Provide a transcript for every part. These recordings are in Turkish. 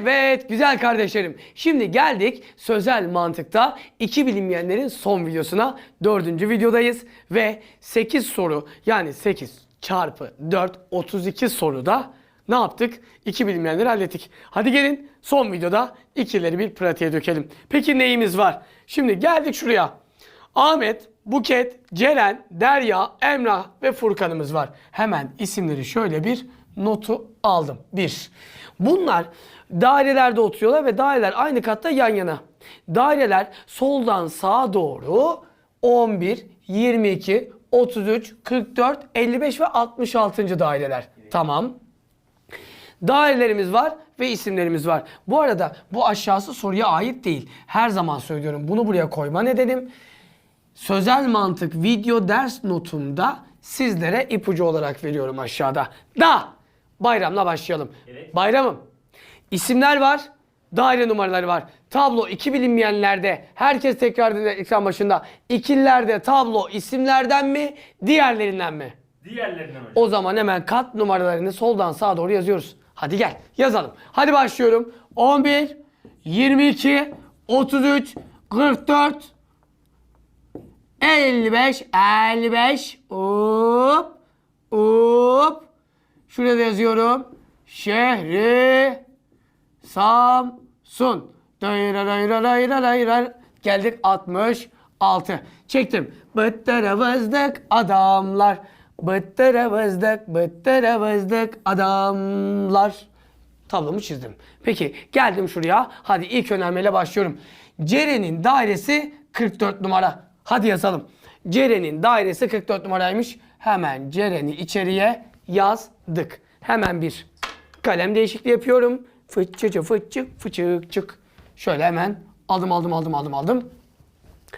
Evet güzel kardeşlerim. Şimdi geldik sözel mantıkta iki bilinmeyenlerin son videosuna. Dördüncü videodayız ve 8 soru yani 8 çarpı 4 32 soruda ne yaptık? İki bilinmeyenleri hallettik. Hadi gelin son videoda ikileri bir pratiğe dökelim. Peki neyimiz var? Şimdi geldik şuraya. Ahmet, Buket, Ceren, Derya, Emrah ve Furkan'ımız var. Hemen isimleri şöyle bir notu aldım. Bir. Bunlar dairelerde oturuyorlar ve daireler aynı katta yan yana. Daireler soldan sağa doğru 11, 22, 33, 44, 55 ve 66. daireler. Tamam. Dairelerimiz var ve isimlerimiz var. Bu arada bu aşağısı soruya ait değil. Her zaman söylüyorum bunu buraya koyma nedenim. Sözel mantık video ders notumda sizlere ipucu olarak veriyorum aşağıda. Da bayramla başlayalım. Bayramım. İsimler var, daire numaraları var. Tablo iki bilinmeyenlerde herkes tekrar dinler ekran başında. İkililerde tablo isimlerden mi, diğerlerinden mi? Diğerlerinden hocam. O zaman hemen kat numaralarını soldan sağa doğru yazıyoruz. Hadi gel yazalım. Hadi başlıyorum. 11, 22, 33, 44, 55, 55. Hop, hop. Şurada yazıyorum. Şehri Samsun. Geldik 66. Çektim. Bıttıra vızdık adamlar. Bıttıra vızdık, bıttıra vızdık adamlar. Tablomu çizdim. Peki geldim şuraya. Hadi ilk önermeyle başlıyorum. Ceren'in dairesi 44 numara. Hadi yazalım. Ceren'in dairesi 44 numaraymış. Hemen Ceren'i içeriye yazdık. Hemen bir kalem değişikliği yapıyorum. Fıçıcı fıçık fıçık çık. Şöyle hemen aldım aldım aldım aldım aldım.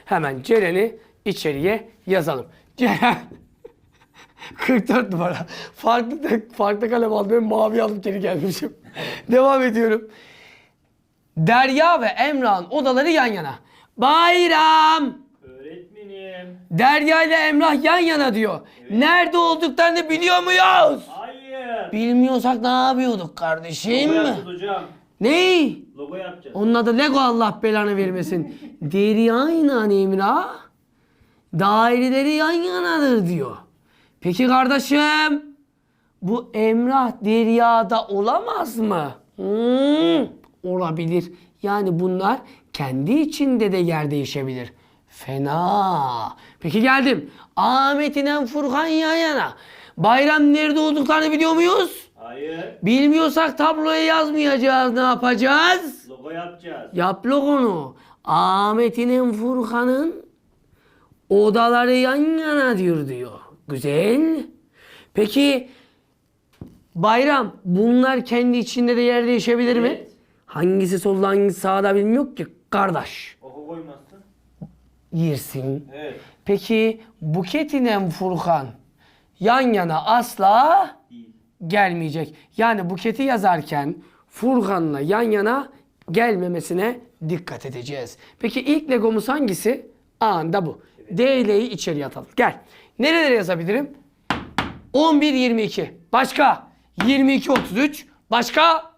Hemen Ceren'i içeriye yazalım. Ceren 44 numara. Farklı farklı kalem aldım. Ben mavi alıp geri gelmişim. Devam ediyorum. Derya ve Emrah'ın odaları yan yana. Bayram! Öğretmenim. Derya ile Emrah yan yana diyor. Nerede olduklarını biliyor muyuz? Hayır. Bilmiyorsak ne yapıyorduk kardeşim? Logo yapacağız hocam. Ne? Logo yapacağız. Onun adı Lego Allah belanı vermesin. Derya ile Emrah daireleri yan yanadır diyor. Peki kardeşim bu Emrah Derya'da olamaz mı? Hmm, olabilir. Yani bunlar kendi içinde de yer değişebilir. Fena. Peki geldim. Ahmet ile Furkan yan yana. Bayram nerede olduklarını biliyor muyuz? Hayır. Bilmiyorsak tabloya yazmayacağız. Ne yapacağız? Logo yapacağız. Yap logonu. Ahmet'in Furkan'ın odaları yan yana diyor diyor. Güzel. Peki Bayram bunlar kendi içinde de yer değişebilir mi? Evet. Hangisi solda hangisi sağda bilmiyor ki kardeş. Oku koymazsın. Yersin. Evet. Peki Buket ile Furkan yan yana asla gelmeyecek. Yani Buket'i yazarken Furkan'la yan yana gelmemesine dikkat edeceğiz. Peki ilk legomuz hangisi? A'nda bu. DL'yi içeriye atalım. Gel. Nerelere yazabilirim? 11 22. Başka? 22 33. Başka?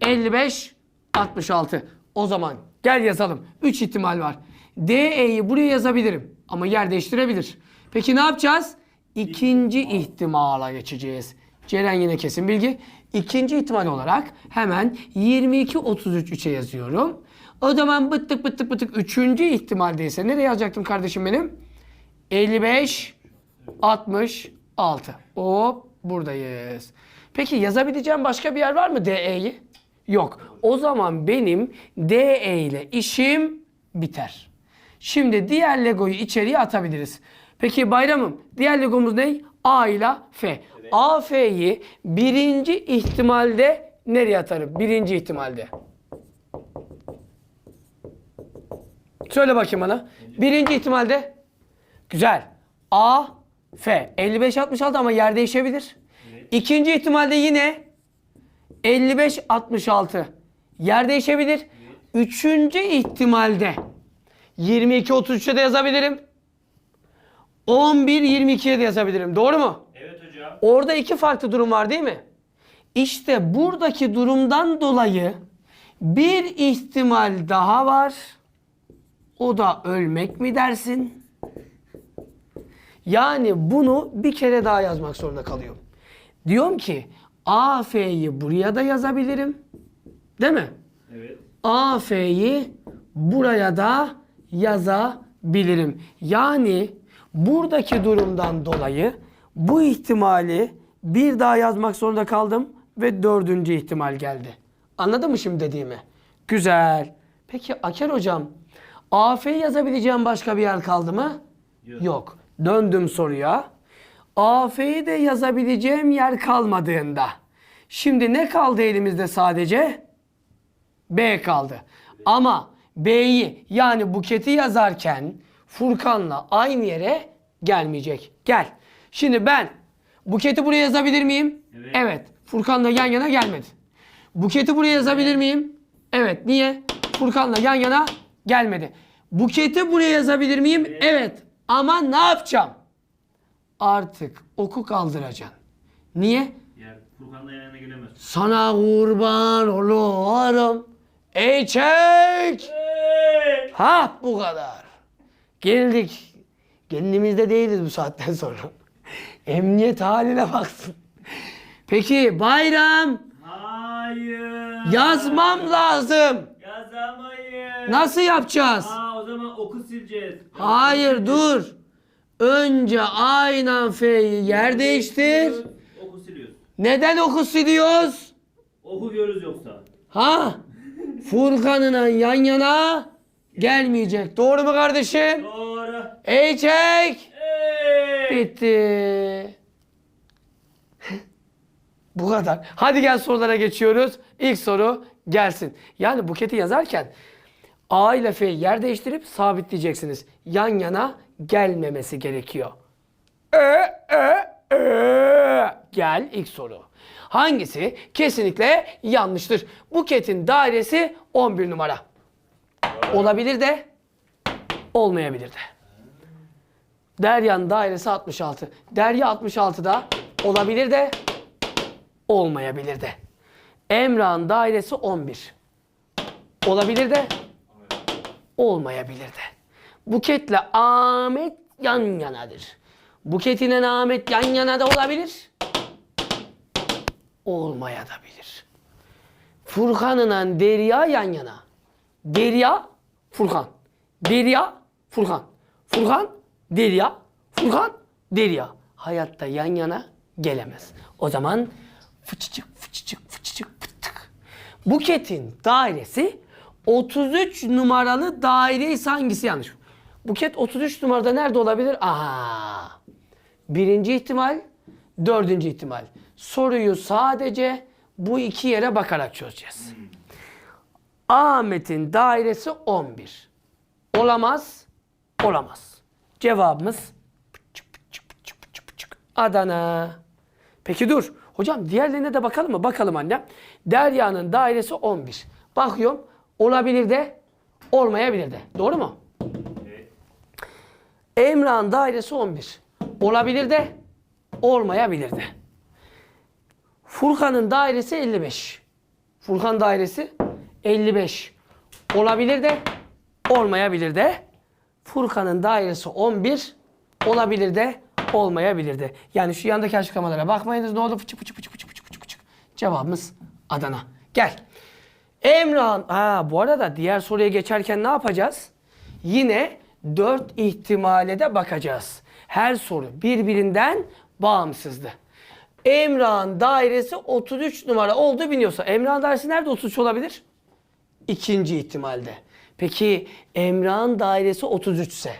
55 66. O zaman gel yazalım. 3 ihtimal var. DE'yi buraya yazabilirim ama yer değiştirebilir. Peki ne yapacağız? İkinci ihtimala geçeceğiz. Ceren yine kesin bilgi. İkinci ihtimal olarak hemen 22 33 3'e yazıyorum. O zaman bıttık bıttık bıttık üçüncü ihtimaldeyse nereye yazacaktım kardeşim benim? 55 66. Hop buradayız. Peki yazabileceğim başka bir yer var mı DE'yi? Yok. O zaman benim DE ile işim biter. Şimdi diğer Lego'yu içeriye atabiliriz. Peki bayramım diğer Legomuz ne? A ile F. A, F'yi birinci ihtimalde nereye atarım? Birinci ihtimalde. Söyle bakayım bana. Birinci ihtimalde. Güzel. A, F. 55-66 ama yer değişebilir. İkinci ihtimalde yine 55-66. Yer değişebilir. Üçüncü ihtimalde 22-33'e de yazabilirim. 11-22'ye de yazabilirim. Doğru mu? Evet hocam. Orada iki farklı durum var değil mi? İşte buradaki durumdan dolayı Bir ihtimal daha var. O da ölmek mi dersin? Yani bunu bir kere daha yazmak zorunda kalıyorum. Diyorum ki AF'yi buraya da yazabilirim. Değil mi? Evet. AF'yi buraya da yazabilirim. Yani buradaki durumdan dolayı bu ihtimali bir daha yazmak zorunda kaldım ve dördüncü ihtimal geldi. Anladın mı şimdi dediğimi? Güzel. Peki Aker hocam AF'yi yazabileceğim başka bir yer kaldı mı? Yok. Yok. Döndüm soruya. AF'yi de yazabileceğim yer kalmadığında. Şimdi ne kaldı elimizde sadece? B kaldı. Ama B'yi yani buketi yazarken Furkan'la aynı yere gelmeyecek. Gel. Şimdi ben buketi buraya yazabilir miyim? Evet. Furkan'la yan yana gelmedi. Buketi buraya yazabilir miyim? Evet. Niye? Furkan'la yan yana gelmedi. Buketi buraya yazabilir miyim? Evet. Ama ne yapacağım? Artık oku kaldıracaksın. Niye? Yani Furkan'la yan yana gelemez. Sana kurban olurum. Ey çek. Hey! Ha bu kadar. Geldik. Kendimizde değiliz bu saatten sonra. Emniyet haline baksın. Peki bayram Hayır. yazmam lazım. Yazamayız. Nasıl yapacağız? Aa o zaman oku sileceğiz. Hayır dur. Önce aynen F'yi yer değiştir. Oku siliyoruz. Neden oku siliyoruz? Oku görürüz yoksa. Ha? Furkan'la yan yana gelmeyecek. Doğru mu kardeşim? Doğru. Ey çek. Hey! Bitti. Bu kadar. Hadi gel sorulara geçiyoruz. İlk soru gelsin. Yani buketi yazarken A ile F'yi yer değiştirip sabitleyeceksiniz. Yan yana gelmemesi gerekiyor. Ö, ö, ö. Gel ilk soru. Hangisi kesinlikle yanlıştır? Buketin dairesi 11 numara. Olabilir de olmayabilir de. Derya'nın dairesi 66. Derya 66'da olabilir de olmayabilir de. Emrah'ın dairesi 11. Olabilir de olmayabilir de. Buket'le Ahmet yan yanadır. Buket ile Ahmet yan yana da olabilir. Olmaya da bilir. Furkan'la Derya yan yana. Derya, Furkan. Derya, Furkan. Furkan, Derya. Furkan, Derya. Hayatta yan yana gelemez. O zaman fıçıcık fıçıcık fıçıcık fıtık. Buket'in dairesi 33 numaralı daire ise hangisi yanlış? Buket 33 numarada nerede olabilir? Aha. Birinci ihtimal, dördüncü ihtimal. Soruyu sadece bu iki yere bakarak çözeceğiz. Ahmet'in dairesi 11. Olamaz, olamaz. Cevabımız. Adana. Peki dur. Hocam diğerlerine de bakalım mı? Bakalım annem. Derya'nın dairesi 11. Bakıyorum. Olabilir de, olmayabilir de. Doğru mu? Evet. Emrah'ın dairesi 11. Olabilir de, olmayabilir de. Furkan'ın dairesi 55. Furkan dairesi 55. Olabilir de, olmayabilir de. Furkan'ın dairesi 11. Olabilir de, olmayabilir de. Yani şu yandaki açıklamalara bakmayınız ne olur fıçı fıçı fıçı fıçı fıçı fıçı fıçı. Cevabımız Adana. Gel. Emrah'ın... Ha bu arada diğer soruya geçerken ne yapacağız? Yine 4 ihtimale de bakacağız. Her soru birbirinden bağımsızdı. Emrah'ın dairesi 33 numara olduğu biliyorsa Emrah'ın dairesi nerede 33 olabilir? İkinci ihtimalde. Peki Emrah'ın dairesi 33 ise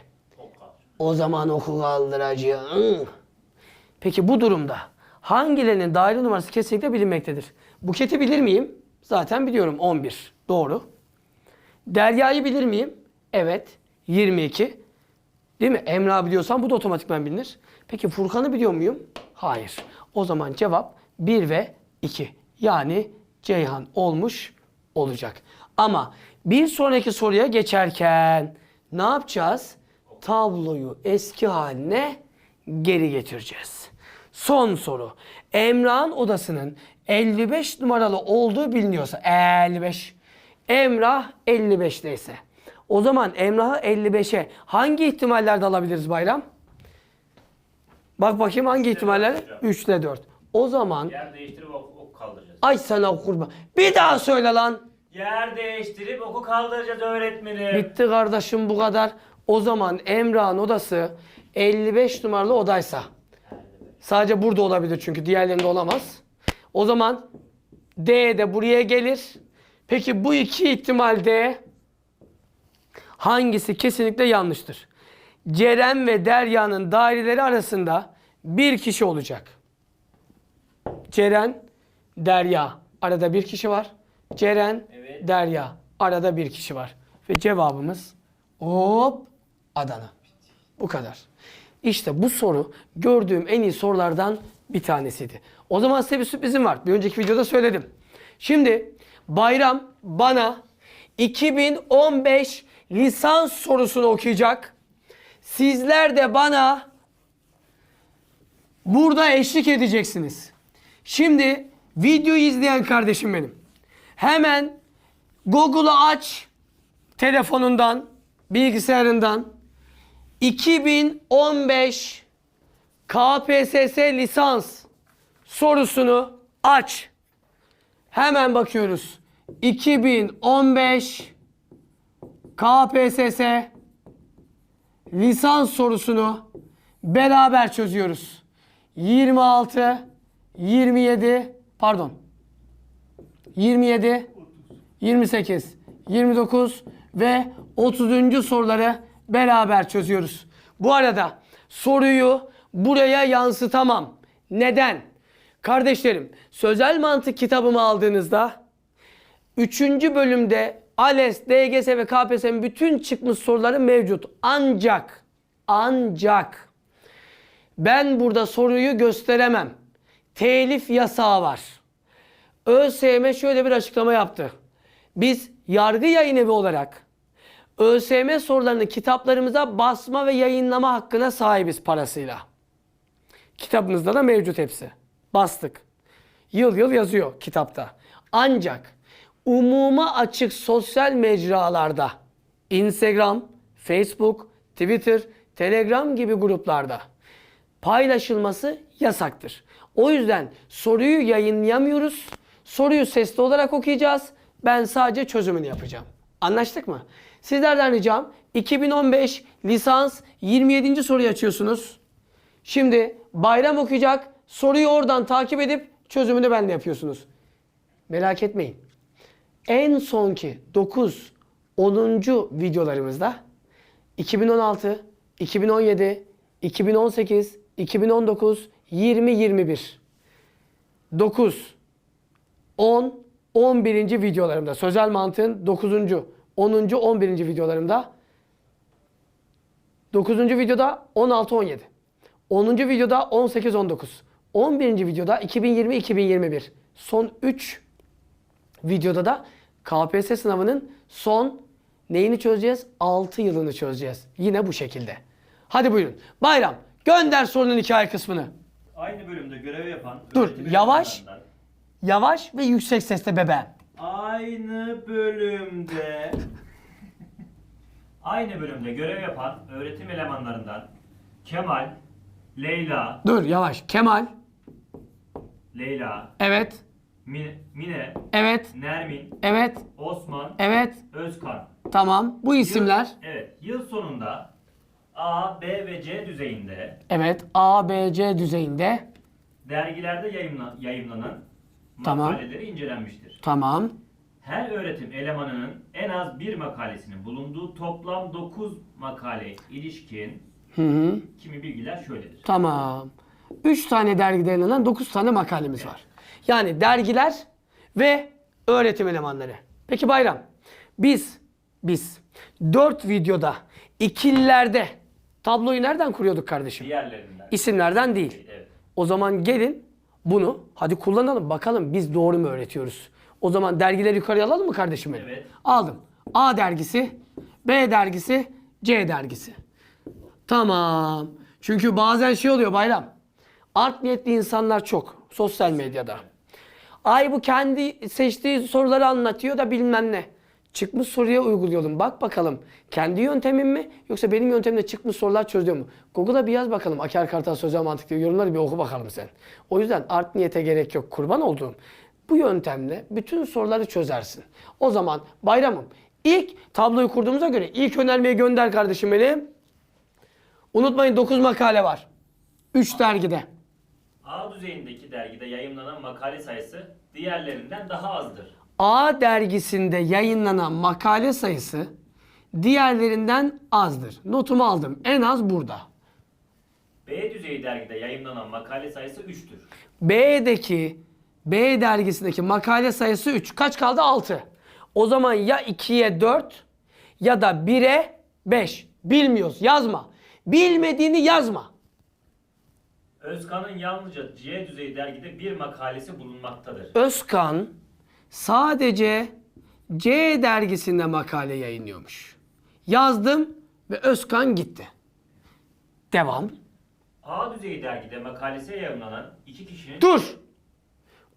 o zaman oku kaldıracağım. Peki bu durumda hangilerinin daire numarası kesinlikle bilinmektedir? Buket'i bilir miyim? Zaten biliyorum 11. Doğru. Derya'yı bilir miyim? Evet. 22. Değil mi? Emrah biliyorsam bu da otomatikman bilinir. Peki Furkan'ı biliyor muyum? Hayır. O zaman cevap 1 ve 2. Yani Ceyhan olmuş olacak. Ama bir sonraki soruya geçerken ne yapacağız? Tabloyu eski haline geri getireceğiz. Son soru. Emrah'ın odasının 55 numaralı olduğu biliniyorsa 55 Emrah 55'teyse. O zaman Emrah'ı 55'e hangi ihtimallerde alabiliriz Bayram? Bak bakayım hangi ihtimaller? dört hocam. 3 ile 4. O zaman Yer değiştirip ok, ok kaldıracağız. ay sana kurban. Bir daha söyle lan. Yer değiştirip oku kaldıracağız öğretmenim. Bitti kardeşim bu kadar. O zaman Emrah'ın odası 55 numaralı odaysa. Sadece burada olabilir çünkü diğerlerinde olamaz. O zaman D de buraya gelir. Peki bu iki ihtimalde hangisi kesinlikle yanlıştır? Ceren ve Derya'nın daireleri arasında bir kişi olacak. Ceren, Derya. Arada bir kişi var. Ceren, Evet. Derya. Arada bir kişi var. Ve cevabımız hop Adana. Bu kadar. İşte bu soru gördüğüm en iyi sorulardan bir tanesiydi. O zaman size bir sürprizim var. Bir önceki videoda söyledim. Şimdi Bayram bana 2015 lisans sorusunu okuyacak. Sizler de bana burada eşlik edeceksiniz. Şimdi videoyu izleyen kardeşim benim. Hemen Google'u aç telefonundan, bilgisayarından 2015 KPSS lisans sorusunu aç. Hemen bakıyoruz. 2015 KPSS lisans sorusunu beraber çözüyoruz. 26, 27, pardon. 27, 28, 29 ve 30. soruları beraber çözüyoruz. Bu arada soruyu buraya yansıtamam. Neden? Kardeşlerim, sözel mantık kitabımı aldığınızda 3. bölümde ALES, DGS ve KPSS'nin bütün çıkmış soruları mevcut. Ancak, ancak ben burada soruyu gösteremem. Telif yasağı var. ÖSYM şöyle bir açıklama yaptı. Biz yargı yayın evi olarak ÖSYM sorularını kitaplarımıza basma ve yayınlama hakkına sahibiz parasıyla. Kitabımızda da mevcut hepsi. Bastık. Yıl yıl yazıyor kitapta. Ancak umuma açık sosyal mecralarda Instagram, Facebook, Twitter, Telegram gibi gruplarda paylaşılması yasaktır. O yüzden soruyu yayınlayamıyoruz. Soruyu sesli olarak okuyacağız. Ben sadece çözümünü yapacağım. Anlaştık mı? Sizlerden ricam 2015 lisans 27. soruyu açıyorsunuz. Şimdi bayram okuyacak. Soruyu oradan takip edip çözümünü benle yapıyorsunuz. Merak etmeyin. En sonki 9 10. videolarımızda 2016, 2017, 2018, 2019, 20, 21. 9, 10, 11. videolarımda sözel mantığın 9. 10. 11. videolarımda 9. videoda 16 17. 10. videoda 18 19. 11. videoda 2020 2021. Son 3 videoda da KPSS sınavının son neyini çözeceğiz? 6 yılını çözeceğiz. Yine bu şekilde. Hadi buyurun. Bayram gönder sorunun hikaye kısmını. Aynı bölümde görev yapan Dur, öğretim yavaş. elemanlarından- Yavaş ve yüksek sesle bebeğim. Aynı bölümde Aynı bölümde görev yapan öğretim elemanlarından Kemal, Leyla, Dur yavaş. Kemal. Leyla, Evet. Mine, Mine, Evet. Nermin, Evet. Osman, Evet. Özkan. Tamam. Bu isimler. Yıl, evet. Yıl sonunda A, B ve C düzeyinde Evet. A, B, C düzeyinde. dergilerde yayımla, yayımlanan Tamam. makaleleri incelenmiştir. Tamam. Her öğretim elemanının en az bir makalesinin bulunduğu toplam 9 makale ilişkin Hı hı. kimi bilgiler şöyledir. Tamam. 3 tane dergide yayınlanan 9 tane makalemiz var. Yani dergiler ve öğretim elemanları. Peki Bayram, biz biz 4 videoda ikililerde tabloyu nereden kuruyorduk kardeşim? Diğerlerinden. İsimlerden değil. Evet. O zaman gelin bunu hadi kullanalım bakalım biz doğru mu öğretiyoruz? O zaman dergileri yukarıya alalım mı kardeşim benim? Evet. Aldım. A dergisi, B dergisi, C dergisi. Tamam. Çünkü bazen şey oluyor bayram. Art niyetli insanlar çok sosyal medyada. Ay bu kendi seçtiği soruları anlatıyor da bilmem ne. Çıkmış soruya uyguluyordum. Bak bakalım kendi yöntemim mi yoksa benim yöntemimle çıkmış sorular çözüyor mu? Google'a bir yaz bakalım Aker Kartal Sözel Mantık diye yorumları bir oku bakalım sen. O yüzden art niyete gerek yok. Kurban olduğum bu yöntemle bütün soruları çözersin. O zaman bayramım ilk tabloyu kurduğumuza göre ilk önermeyi gönder kardeşim benim. Unutmayın 9 makale var. 3 dergide. A düzeyindeki dergide yayımlanan makale sayısı diğerlerinden daha azdır. A dergisinde yayınlanan makale sayısı diğerlerinden azdır. Notumu aldım. En az burada. B düzeyi dergide yayımlanan makale sayısı 3'tür. B'deki B dergisindeki makale sayısı 3. Kaç kaldı? 6. O zaman ya 2'ye 4 ya da 1'e 5. Bilmiyoruz. Yazma. Bilmediğini yazma. Özkan'ın yalnızca C düzeyi dergide bir makalesi bulunmaktadır. Özkan sadece C dergisinde makale yayınlıyormuş. Yazdım ve Özkan gitti. Devam. A düzeyi dergide makalesi yayımlanan iki kişinin Dur.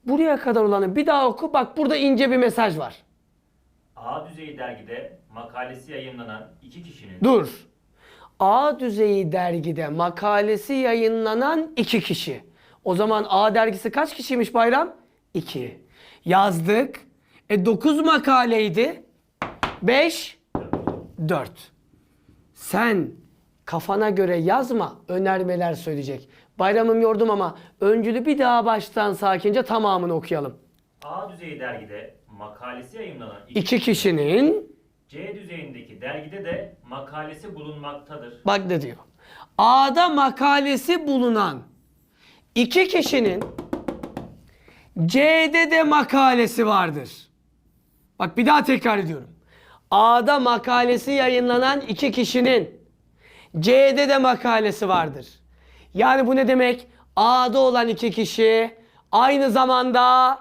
Buraya kadar olanı bir daha oku. Bak burada ince bir mesaj var. A düzeyi dergide makalesi yayımlanan iki kişinin Dur. A düzeyi dergide makalesi yayınlanan iki kişi. O zaman A dergisi kaç kişiymiş Bayram? İki. Yazdık. E 9 makaleydi. 5, 4. Sen kafana göre yazma. Önermeler söyleyecek. Bayramım yordum ama öncülü bir daha baştan sakince tamamını okuyalım. A düzeyi dergide makalesi yayımlanan iki İki kişinin C düzeyindeki dergide de makalesi bulunmaktadır. Bak ne diyor. A'da makalesi bulunan iki kişinin C'de de makalesi vardır. Bak bir daha tekrar ediyorum. A'da makalesi yayınlanan iki kişinin C'de de makalesi vardır. Yani bu ne demek? A'da olan iki kişi aynı zamanda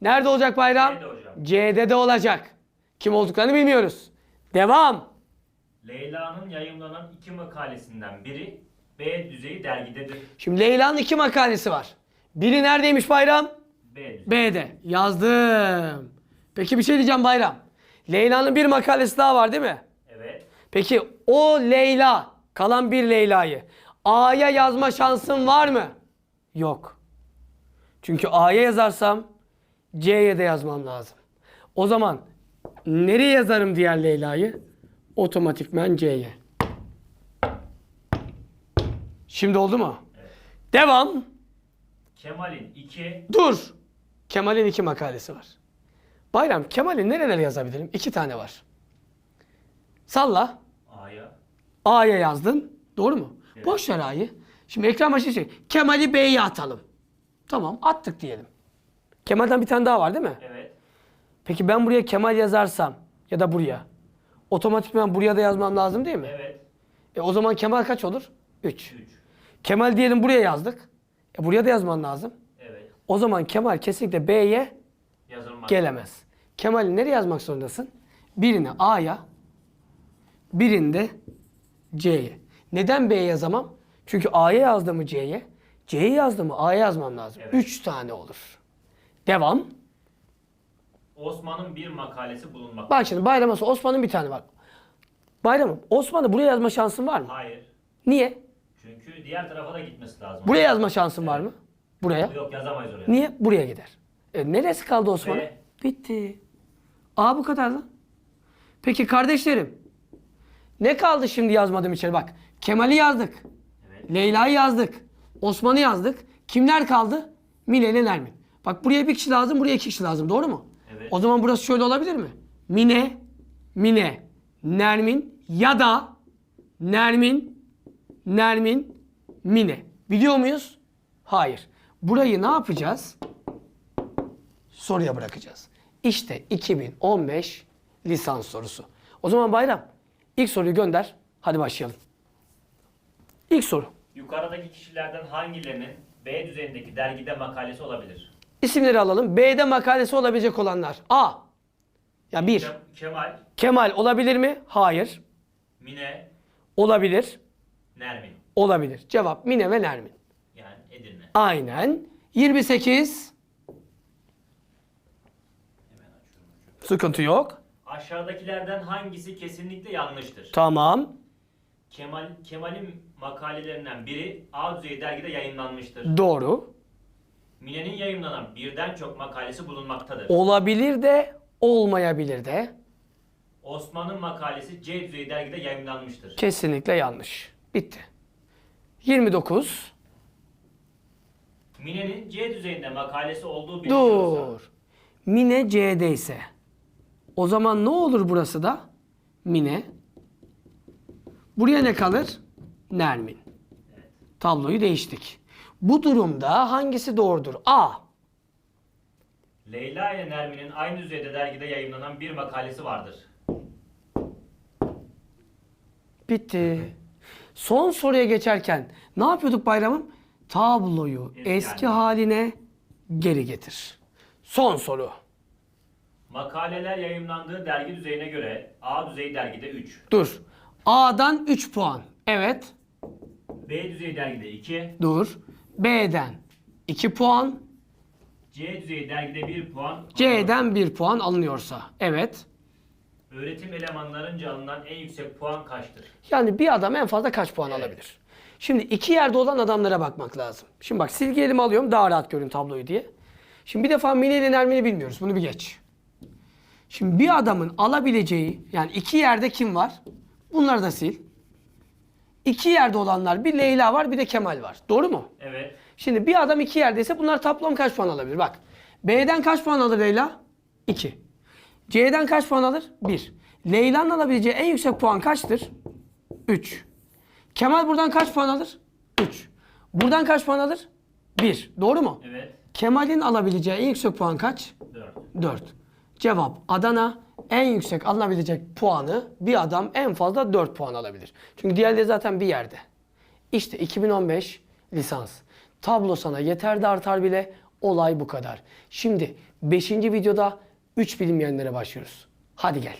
nerede olacak bayram? C'de de olacak. Kim olduklarını bilmiyoruz. Devam. Leyla'nın yayımlanan iki makalesinden biri B düzeyi dergidedir. Şimdi Leyla'nın iki makalesi var. Biri neredeymiş Bayram? B düzeyi. B'de. Yazdım. Peki bir şey diyeceğim Bayram. Leyla'nın bir makalesi daha var değil mi? Evet. Peki o Leyla, kalan bir Leyla'yı A'ya yazma şansın var mı? Yok. Çünkü A'ya yazarsam C'ye de yazmam lazım. O zaman nereye yazarım diğer Leyla'yı? Otomatikmen C'ye. Şimdi oldu mu? Devam. Kemal'in iki Dur. Kemal'in iki makalesi var. Bayram, Kemal'i nerelere yazabilirim? İki tane var. Salla. A'ya A'ya yazdın. Doğru mu? Evet. Boş ver A'yı. Şimdi ekran başı şey. Kemal'i B'ye atalım. Tamam attık diyelim. Kemal'den bir tane daha var değil mi? evet. Peki ben buraya Kemal yazarsam ya da buraya. Otomatikman buraya da yazmam lazım değil mi? Evet. E o zaman Kemal kaç olur? 3. 3. Kemal diyelim buraya yazdık. E buraya da yazman lazım. O zaman Kemal kesinlikle B'ye Yazılmak. gelemez. Kemal'i nereye yazmak zorundasın? Birini A'ya, birinde C'ye. Neden B'ye yazamam? Çünkü A'ya yazdığımı C'ye, C'ye yazdığımı A'ya yazmam lazım. Evet. Üç tane olur. Devam. Osman'ın bir makalesi bulunmaktadır. Bak şimdi Bayram olsa Osman'ın bir tane var. Bayram'ım Osman'ı buraya yazma şansın var mı? Hayır. Niye? Çünkü diğer tarafa da gitmesi lazım. Buraya yazma şansın var mı? Buraya. Yok yazamayız oraya. Niye? Buraya gider. E, neresi kaldı Osman'ın? B. Bitti. A bu kadar lan. Peki kardeşlerim. Ne kaldı şimdi yazmadığım içeri bak. Kemal'i yazdık. Evet. Leyla'yı yazdık. Osman'ı yazdık. Kimler kaldı? Mine ile Nermin. Bak buraya bir kişi lazım, buraya iki kişi lazım. Doğru mu? Evet. O zaman burası şöyle olabilir mi? Mine, Mine, Nermin ya da Nermin, Nermin, Mine. Biliyor muyuz? Hayır. Burayı ne yapacağız? Soruya bırakacağız. İşte 2015 lisans sorusu. O zaman Bayram ilk soruyu gönder. Hadi başlayalım. İlk soru. Yukarıdaki kişilerden hangilerinin B düzeyindeki dergide makalesi olabilir? İsimleri alalım. B'de makalesi olabilecek olanlar. A. Ya bir. Kem- Kemal, Kemal olabilir mi? Hayır. Mine, Olabilir. Nermin. Olabilir. Cevap Mine ve Nermin. Aynen. 28. Hemen açıyorum hocam. Sıkıntı yok. Aşağıdakilerden hangisi kesinlikle yanlıştır? Tamam. Kemal Kemal'in makalelerinden biri A düzey dergide yayınlanmıştır. Doğru. Mine'nin yayınlanan birden çok makalesi bulunmaktadır. Olabilir de olmayabilir de. Osman'ın makalesi C düzey dergide yayınlanmıştır. Kesinlikle yanlış. Bitti. 29. Mine'nin C düzeyinde makalesi olduğu biliniyorsa Dur. Mine C'de ise. O zaman ne olur burası da? Mine. Buraya ne kalır? Nermin. Tabloyu değiştik. Bu durumda hangisi doğrudur? A. Leyla ile Nermin'in aynı düzeyde dergide yayınlanan bir makalesi vardır. Bitti. Son soruya geçerken ne yapıyorduk bayramım? Tabloyu Eski eski haline. geri getir. Son soru. Makaleler yayınlandığı dergi düzeyine göre A düzey dergide 3, Dur. A'dan 3 puan. Evet. B düzey dergide 2, Dur. B'den 2 puan. C düzey dergide 1 puan. C'den 1 puan alınıyorsa. Evet. Öğretim elemanlarınca alınan en yüksek puan kaçtır? Yani bir adam en fazla kaç puan Evet. alabilir? Şimdi iki yerde olan adamlara bakmak lazım. Şimdi bak silgi elime alıyorum daha rahat görün tabloyu diye. Şimdi bir defa Mine ile Nermin'i bilmiyoruz. Bunu bir geç. Şimdi bir adamın alabileceği yani iki yerde kim var? Bunları da sil. İki yerde olanlar bir Leyla var bir de Kemal var. Doğru mu? Evet. Şimdi bir adam iki yerdeyse bunlar toplam kaç puan alabilir? Bak. B'den kaç puan alır Leyla? 2. C'den kaç puan alır? 1. Leyla'nın alabileceği en yüksek puan kaçtır? 3. Kemal buradan kaç puan alır? 3. Buradan kaç puan alır? 1. Doğru mu? Evet. Kemal'in alabileceği en yüksek puan kaç? 4. 4. Cevap Adana en yüksek alınabilecek puanı bir adam en fazla 4 puan alabilir. Çünkü diğerleri zaten bir yerde. İşte 2015 lisans. Tablo sana yeter de artar bile olay bu kadar. Şimdi 5. videoda 3 bilinmeyenlere başlıyoruz. Hadi gel.